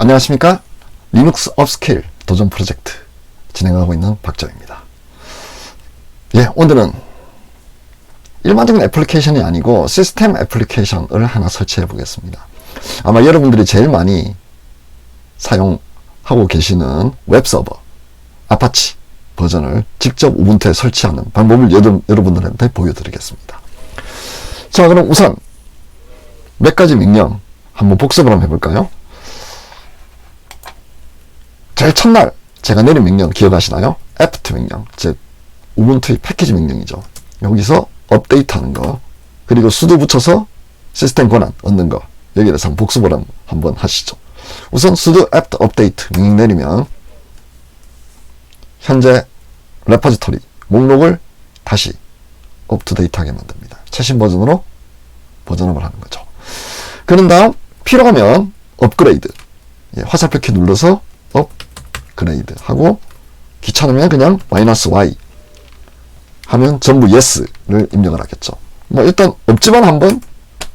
안녕하십니까? 리눅스 업스케일 도전 프로젝트 진행하고 있는 박정입니다. 예, 오늘은 일반적인 애플리케이션이 아니고 시스템 애플리케이션을 하나 설치해 보겠습니다. 아마 여러분들이 제일 많이 사용하고 계시는 웹서버 아파치 버전을 직접 우분투에 설치하는 방법을 여러, 여러분들한테 보여드리겠습니다. 자, 그럼 우선 몇 가지 명령 한번 복습을 한번 해볼까요? 제일 첫날 제가 내린 명령 기억하시나요? apt 명령, 즉 우분투의 패키지 명령이죠. 여기서 업데이트 하는 거, 그리고 수도 붙여서 시스템 권한 얻는 거, 여기에 대해서 복습을 한- 한번 하시죠. 우선 sudo apt update 명령 내리면 현재 레퍼지토리 목록을 다시 업투데이트하게 만듭니다. 최신 버전으로 버전업을 하는 거죠. 그런 다음 필요하면 업그레이드 예, 화살표 키 눌러서 업 그레이드 하고 귀찮으면 그냥 마이너스 Y 하면 전부 yes를 입력을 하겠죠. 뭐 일단 없지만 한번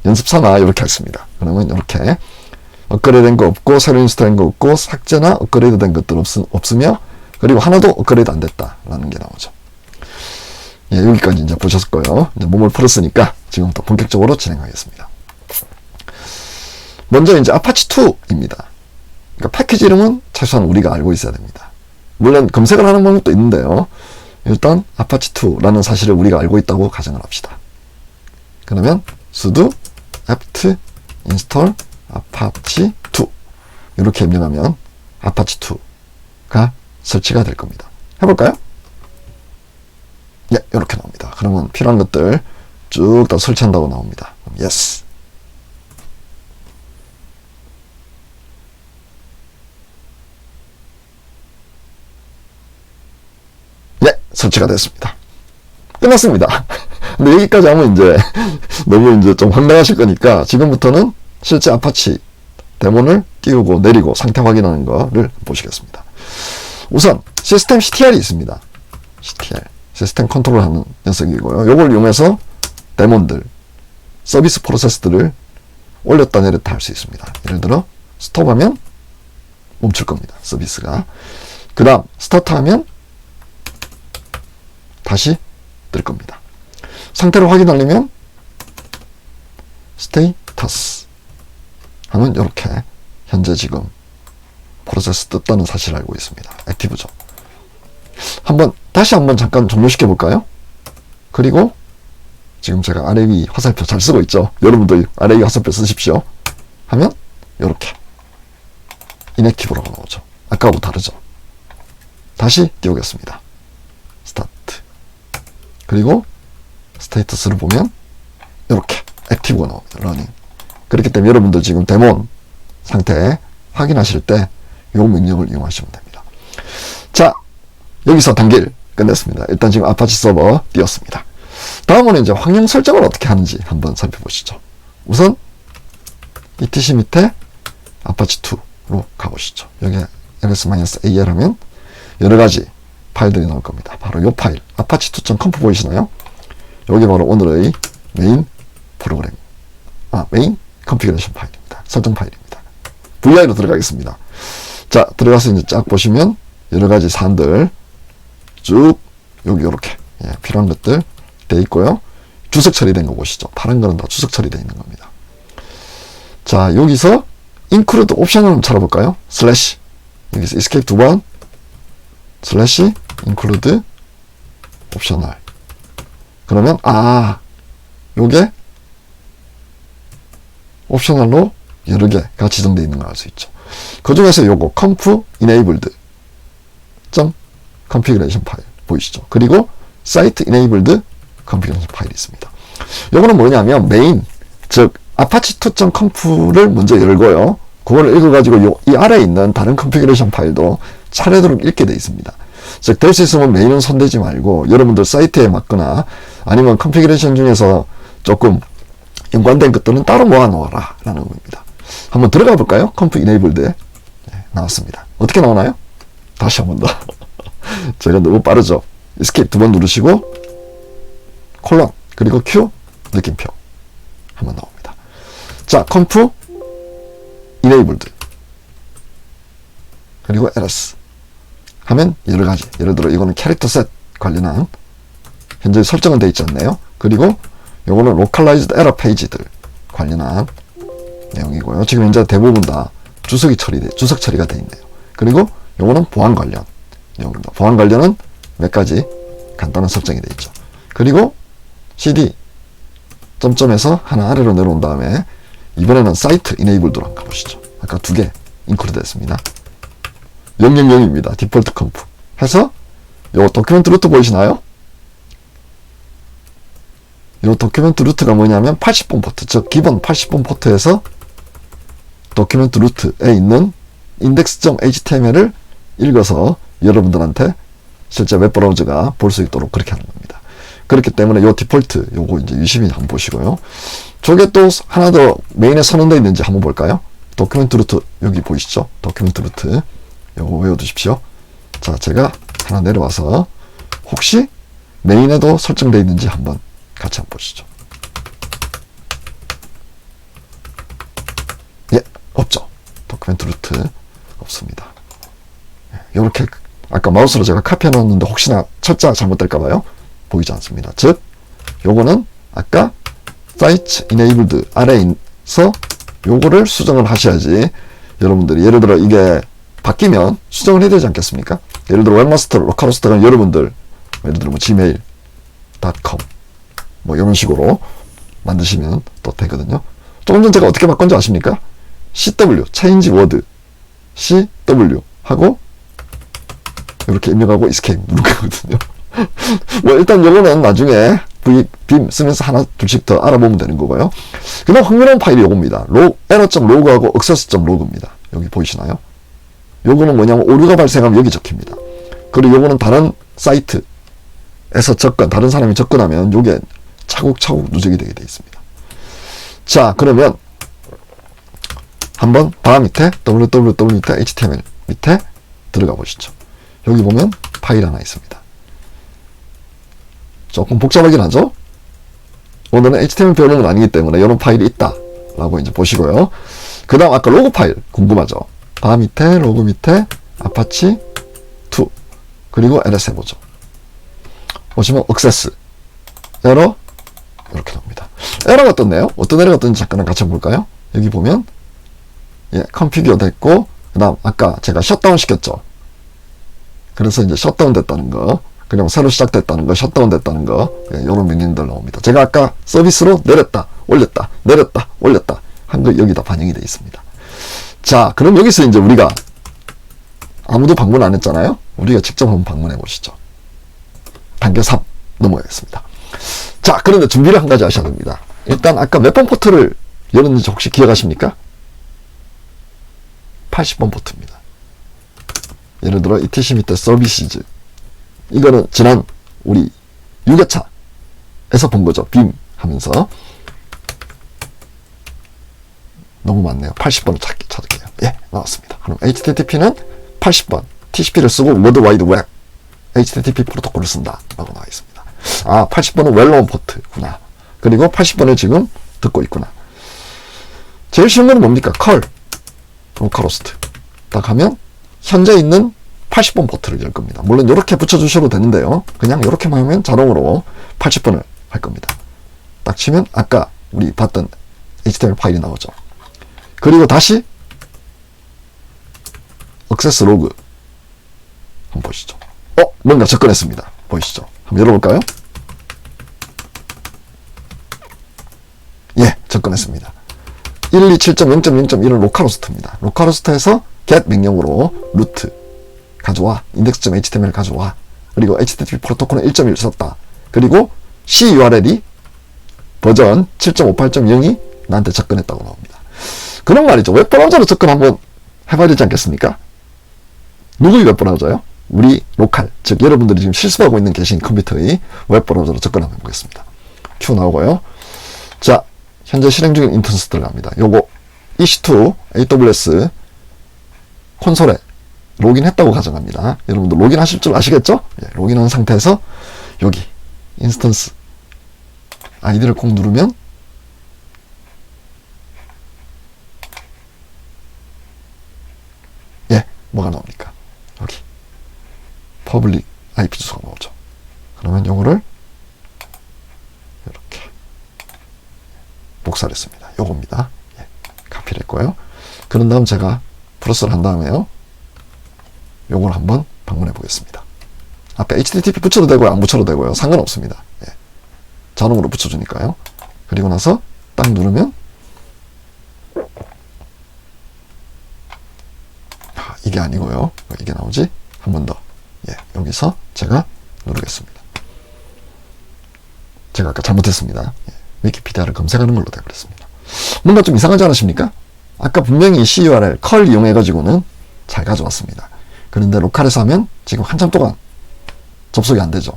연습 삼아 이렇게 하겠습니다. 그러면 이렇게 업그레이드 된 거 없고 새로 인스톨된 거 없고 삭제나 업그레이드 된 것들 없, 없으며 그리고 하나도 업그레이드 안 됐다라는 게 나오죠. 예, 여기까지 이제 보셨을 거예요. 이제 몸을 풀었으니까 지금부터 본격적으로 진행하겠습니다. 먼저 이제 아파치 2입니다. 그러니까 패키지 이름은 최소한 우리가 알고 있어야 됩니다. 물론 검색을 하는 방법도 있는데요. 일단 아파치 2라는 사실을 우리가 알고 있다고 가정을 합시다. 그러면 sudo apt install apache 2 이렇게 입력하면 아파치 2가 설치가 될 겁니다. 해볼까요? 예, 이렇게 나옵니다. 그러면 필요한 것들 쭉 다 설치한다고 나옵니다. yes. 예, 설치가 됐습니다. 끝났습니다. 근데 여기까지 하면 이제 너무 이제 좀 황당하실 거니까 지금부터는 실제 아파치 데몬을 띄우고 내리고 상태 확인하는 거를 보시겠습니다. 우선 시스템 CTR이 있습니다. CTR 시스템 컨트롤 하는 녀석이고요. 이걸 이용해서 데몬들 서비스 프로세스들을 올렸다 내렸다 할 수 있습니다. 예를 들어 스톱하면 멈출 겁니다. 서비스가 그 다음 스타트하면 다시 뜰 겁니다. 상태를 확인하려면 스테이터스 하면 이렇게 현재 지금 프로세스 떴다는 사실을 알고 있습니다. 액티브죠. 한번 다시 한번 잠깐 종료시켜 볼까요? 그리고 지금 제가 아래 위 화살표 잘 쓰고 있죠. 여러분도 아래 위 화살표 쓰십시오. 하면 이렇게 인액티브라고 나오죠. 아까하고 다르죠. 다시 띄우겠습니다. 그리고 스테이터스를 보면 이렇게 액티브가 나옵니다. 러닝. 그렇기 때문에 여러분들 지금 데몬 상태 확인하실 때 이 명령을 이용하시면 됩니다. 자, 여기서 단계를 끝냈습니다. 일단 지금 아파치 서버 띄웠습니다. 다음은 이제 환경 설정을 어떻게 하는지 한번 살펴보시죠. 우선 etc 밑에 아파치 2로 가보시죠. 여기 ls-al 하면 여러 가지 파일들이 나올 겁니다. 바로 이 파일 아파치 2.conf 보이시나요? 여기 바로 오늘의 메인 프로그램 아 메인 컨피그레이션 파일입니다. 설정 파일입니다. VI로 들어가겠습니다. 자 들어가서 이제 쫙 보시면 여러 가지 사안들 쭉 여기 이렇게 예, 필요한 것들 돼 있고요. 주석 처리된 거 보시죠. 파란 거는 다 주석 처리되어 있는 겁니다. 자 여기서 include 옵션을 한번 찾아볼까요? 슬래시 여기서 escape 두번 슬래시 include 옵셔널 그러면 아 요게 옵셔널로 여러 개가 지정되어 있는 걸 알 수 있죠. 그 중에서 요거 conf enabled 점 configuration 파일 보이시죠? 그리고 site enabled configuration 파일이 있습니다. 요거는 뭐냐면 메인 즉 아파치 2.conf를 먼저 열고요. 그걸 읽어가지고 요, 이 아래에 있는 다른 컨피그레이션 파일도 차례대로 읽게 돼 있습니다. 즉, 될 수 있으면 메인은 손대지 말고, 여러분들 사이트에 맞거나, 아니면 컨피그레이션 중에서 조금 연관된 것들은 따로 모아놓아라. 라는 겁니다. 한번 들어가 볼까요? 컴프 이네이블드에. 네, 나왔습니다. 어떻게 나오나요? 다시 한 번 더. 제가 너무 빠르죠? escape 두번 누르시고, 콜론, 그리고 q, 느낌표. 한번 나옵니다. 자, 컴프 enabled. 그리고 ls 하면 여러 가지 예를 들어 이거는 캐릭터 셋 관련한 현재 설정은 되어 있지 않네요? 그리고 요거는 로컬라이즈드 에러 페이지들 관련한 내용이고요. 지금 현재 대부분 다 주석이 처리돼 주석 처리가 되어 있네요. 그리고 요거는 보안 관련 내용입니다. 보안 관련은 몇 가지 간단한 설정이 되어 있죠. 그리고 cd 점점에서 하나 아래로 내려온 다음에 이번에는 사이트 이네이블드로 가보시죠. 아까 두 개 인클루드 했습니다 000입니다. 디폴트 컴프. 해서 요 도큐멘트 루트 보이시나요? 요 도큐멘트 루트가 뭐냐면 80번 포트, 즉 기본 80번 포트에서 도큐멘트 루트에 있는 index.html을 읽어서 여러분들한테 실제 웹브라우저가 볼 수 있도록 그렇게 하는 겁니다. 그렇기 때문에 요 디폴트 요거 이제 유심히 한번 보시고요. 저게 또 하나 더 메인에 선언되어 있는지 한번 볼까요? 도큐멘트 루트 여기 보이시죠? 도큐멘트 루트 요거 외워두십시오. 자, 제가 하나 내려와서 혹시 메인에도 설정되어 있는지 한번 같이 한번 보시죠. 예, 없죠. 도큐멘트 루트 없습니다. 이렇게 아까 마우스로 제가 카피해 놨는데 혹시나 철자 잘못될까 봐요. 보이지 않습니다. 즉, 요거는 아까 사이트 이네이블드 아래에서 요거를 수정을 하셔야지 여러분들이 예를 들어 이게 바뀌면 수정을 해야 되지 않겠습니까? 예를 들어 웹마스터 로컬호스트가 여러분들 예를 들어 뭐 gmail.com 뭐 이런 식으로 만드시면 또 되거든요. 조금 전 제가 어떻게 바꾼지 아십니까? CW, change word, CW 하고 이렇게 입력하고 escape 누르거든요. 뭐 일단 요거는 나중에 V, 빔 쓰면서 하나 둘씩 더 알아보면 되는 거고요. 그 다음 흥미로운 파일이 요겁니다. 로, error.log하고 access.log입니다. 여기 보이시나요? 요거는 뭐냐면 오류가 발생하면 여기 적힙니다. 그리고 요거는 다른 사이트에서 접근, 다른 사람이 접근하면 요게 차곡차곡 누적이 되게 되어 있습니다. 자, 그러면 한번 바 밑에 www 밑에 들어가 보시죠. 여기 보면 파일 하나 있습니다. 조금 복잡하긴 하죠? 오늘은 HTML 배우는 건 아니기 때문에 이런 파일이 있다. 라고 이제 보시고요. 그 다음 아까 로그 파일 궁금하죠? 바 밑에 로그 밑에 아파치 2 그리고 ls 해보죠. 보시면 억세스 에러 이렇게 나옵니다. 에러가 떴네요. 어떤 에러가 떴는지 잠깐 같이 볼까요? 여기 보면 예, 컴피규어 됐고 그 다음 아까 제가 셧다운 시켰죠. 그래서 이제 셧다운 됐다는 거 그냥 새로 시작됐다는 거 셧다운 됐다는 거 예, 이런 명령들 나옵니다. 제가 아까 서비스로 내렸다 올렸다 내렸다 올렸다 한 거 여기다 반영이 되어 있습니다. 자, 그럼 여기서 이제 우리가 아무도 방문 안 했잖아요? 우리가 직접 한번 방문해 보시죠. 단계 3 넘어가겠습니다. 자, 그런데 준비를 한 가지 하셔야 됩니다. 일단 아까 몇 번 포트를 열었는지 혹시 기억하십니까? 80번 포트입니다. 예를 들어 ETC 밑에 서비시즈 이거는 지난 우리 6회차에서 본 거죠. 빔 하면서 너무 많네요. 80번을 찾기, 찾을게요. 예, 나왔습니다. 그럼 HTTP는 80번, TCP를 쓰고 월드 와이드 웹, HTTP 프로토콜을 쓴다. 라고 나와 있습니다. 아, 80번은 웰로운 포트구나. 그리고 80번을 지금 듣고 있구나. 제일 쉬운 건 뭡니까? 컬. 로컬호스트. 딱 하면 현재 있는 80번 포트를 열 겁니다. 물론 이렇게 붙여주셔도 되는데요. 그냥 이렇게만 하면 자동으로 80번을 할 겁니다. 딱 치면 아까 우리 봤던 HTML 파일이 나오죠. 그리고 다시 억세스 로그 한번 보시죠. 어? 뭔가 접근했습니다. 보이시죠? 한번 열어볼까요? 예, 접근했습니다. 127.0.0.1은 로컬호스트입니다. 로컬호스트에서 get 명령으로 루트 가져와 index.html 가져와 그리고 http 프로토콜은 1.1 썼다. 그리고 c URL이 버전 7.58.0이 나한테 접근했다고 나옵니다. 그런 말이죠. 웹 브라우저로 접근 한번 해봐야 되지 않겠습니까? 누구의 웹 브라우저요? 우리 로컬, 즉 여러분들이 지금 실습하고 있는 계신 컴퓨터의 웹 브라우저로 접근 한번 해보겠습니다. 큐 나오고요. 자, 현재 실행 중인 인턴스 들어갑니다. 요거 EC2 AWS 콘솔에 로그인했다고 가정합니다. 여러분들 로그인하실 줄 아시겠죠? 예, 로그인한 상태에서 여기 인스턴스 아이디를 꼭 누르면 뭐가 나옵니까? 여기. 퍼블릭 IP 주소가 나오죠. 그러면 요거를 이렇게 복사를 했습니다. 요겁니다. 예, 카피를 했고요. 그런 다음 제가 플러스를 한 다음에요. 요걸 한번 방문해 보겠습니다. 앞에 HTTP 붙여도 되고요. 안 붙여도 되고요. 상관없습니다. 예. 자동으로 붙여주니까요. 그리고 나서 딱 누르면 아, 이게 아니고요. 이게 나오지? 한 번 더. 예, 여기서 제가 누르겠습니다. 제가 아까 잘못했습니다. 예, 위키피디아를 검색하는 걸로 되어버렸습니다. 뭔가 좀 이상하지 않으십니까? 아까 분명히 CURL 컬 이용해가지고는 잘 가져왔습니다. 그런데 로컬에서 하면 지금 한참 동안 접속이 안 되죠.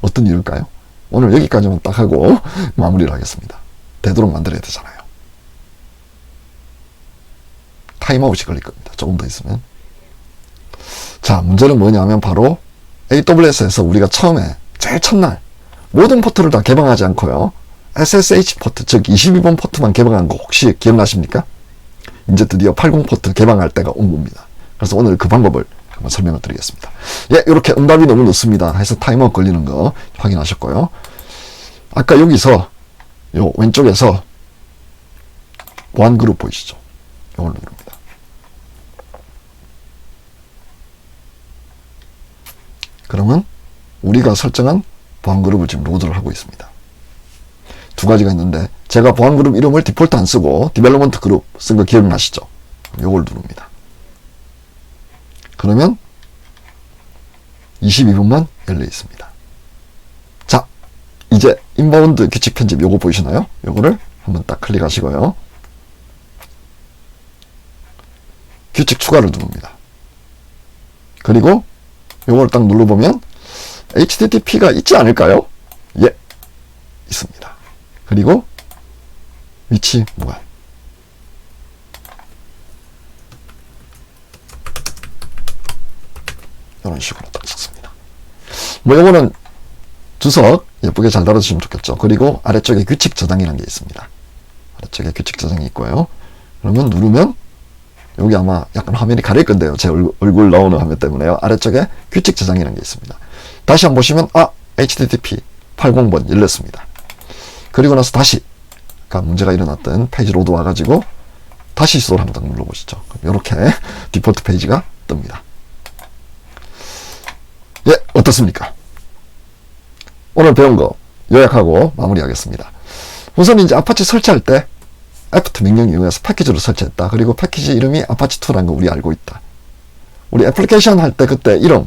어떤 이유일까요? 오늘 여기까지만 딱 하고 마무리를 하겠습니다. 되도록 만들어야 되잖아요. 타임아웃이 걸릴 겁니다. 조금 더 있으면. 자, 문제는 뭐냐면 바로 AWS에서 우리가 처음에 제일 첫날 모든 포트를 다 개방하지 않고요. SSH 포트, 즉 22번 포트만 개방한 거 혹시 기억나십니까? 이제 드디어 80 포트 개방할 때가 온 겁니다. 그래서 오늘 그 방법을 한번 설명을 드리겠습니다. 예, 이렇게 응답이 너무 늦습니다. 해서 타이머 걸리는 거 확인하셨고요. 아까 여기서 요 왼쪽에서 보안 그룹 보이시죠? 이걸 누릅니 그러면 우리가 설정한 보안 그룹을 지금 로드를 하고 있습니다. 두 가지가 있는데 제가 보안 그룹 이름을 디폴트 안 쓰고 디벨로먼트 그룹 쓴 거 기억나시죠? 요걸 누릅니다. 그러면 22분만 열려 있습니다. 자, 이제 인바운드 규칙 편집 요거 보이시나요? 요거를 한번 딱 클릭하시고요. 규칙 추가를 누릅니다. 그리고 요걸 딱 눌러보면 HTTP가 있지 않을까요? 예, 있습니다. 그리고 위치 무관. 이런 식으로 딱 썼습니다. 뭐 요거는 주석 예쁘게 잘 달아주시면 좋겠죠. 그리고 아래쪽에 규칙 저장이라는 게 있습니다. 아래쪽에 규칙 저장이 있고요. 그러면 누르면 여기 아마 약간 화면이 가릴 건데요. 제 얼굴, 나오는 화면 때문에요. 아래쪽에 규칙 저장이라는 게 있습니다. 다시 한번 보시면 아 HTTP 80번 열렸습니다. 그리고 나서 다시 아까 문제가 일어났던 페이지 로드 와가지고 다시 시도를 한번 눌러보시죠. 이렇게 디폴트 페이지가 뜹니다. 예, 어떻습니까? 오늘 배운 거 요약하고 마무리하겠습니다. 우선 이제 아파치 설치할 때 apt 명령 이용해서 패키지를 설치했다. 그리고 패키지 이름이 아파치2라는 거 우리 알고 있다. 우리 애플리케이션 할 때 그때 이름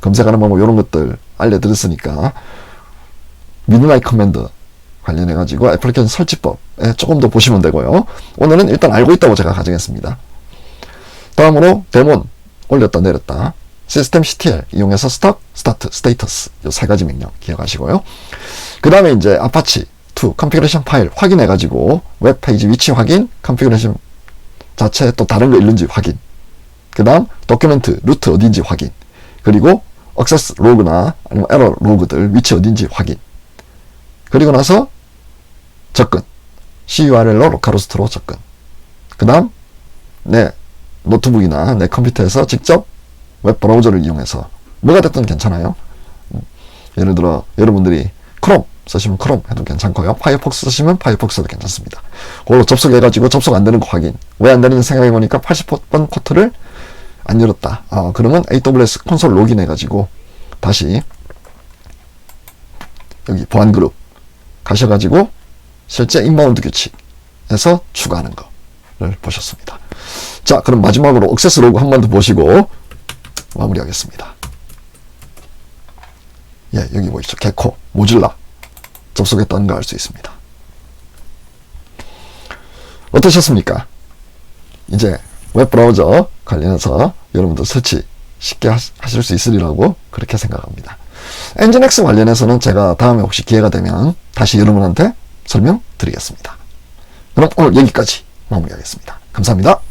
검색하는 방법 이런 것들 알려드렸으니까 미드나잇 커맨드 관련해 가지고 애플리케이션 설치법에 조금 더 보시면 되고요. 오늘은 일단 알고 있다고 제가 가정했습니다. 다음으로 데몬 올렸다 내렸다 시스템 CTL 이용해서 스탑, 스타트, 스테이터스 이 세 가지 명령 기억하시고요. 그 다음에 이제 아파치 2 컨피그레이션 파일 확인해 가지고 웹페이지 위치 확인, 컨피그레이션 자체 또 다른 거 있는지 확인. 그 다음 도큐멘트 루트 어딘지 확인. 그리고 액세스 로그나 아니면 에러 로그들 위치 어딘지 확인. 그리고 나서 접근. CURL로 로컬호스트로 접근. 그 다음 내 노트북이나 내 컴퓨터에서 직접 웹 브라우저를 이용해서 뭐가 됐든 괜찮아요. 음, 예를 들어 여러분들이 크롬 쓰시면 크롬 해도 괜찮고요. 파이어폭스 쓰시면 파이어폭스도 괜찮습니다. 그걸로 접속해가지고 접속 안 되는 거 확인. 왜 안 되는지 생각해보니까 80번 포트를 안 열었다. 아, 그러면 AWS 콘솔 로그인 해가지고 다시 여기 보안 그룹 가셔가지고 실제 인바운드 규칙에서 추가하는 거를 보셨습니다. 자, 그럼 마지막으로 억세스 로그 한 번 더 보시고 마무리하겠습니다. 예, 여기 보이시죠? 개코, 모질라 접속했다는 거알수 있습니다. 어떠셨습니까? 이제 웹브라우저 관련해서 여러분들 설치 쉽게 하실 수 있으리라고 그렇게 생각합니다. 엔진X 관련해서는 제가 다음에 혹시 기회가 되면 다시 여러분한테 설명드리겠습니다. 그럼 오늘 여기까지 마무리하겠습니다. 감사합니다.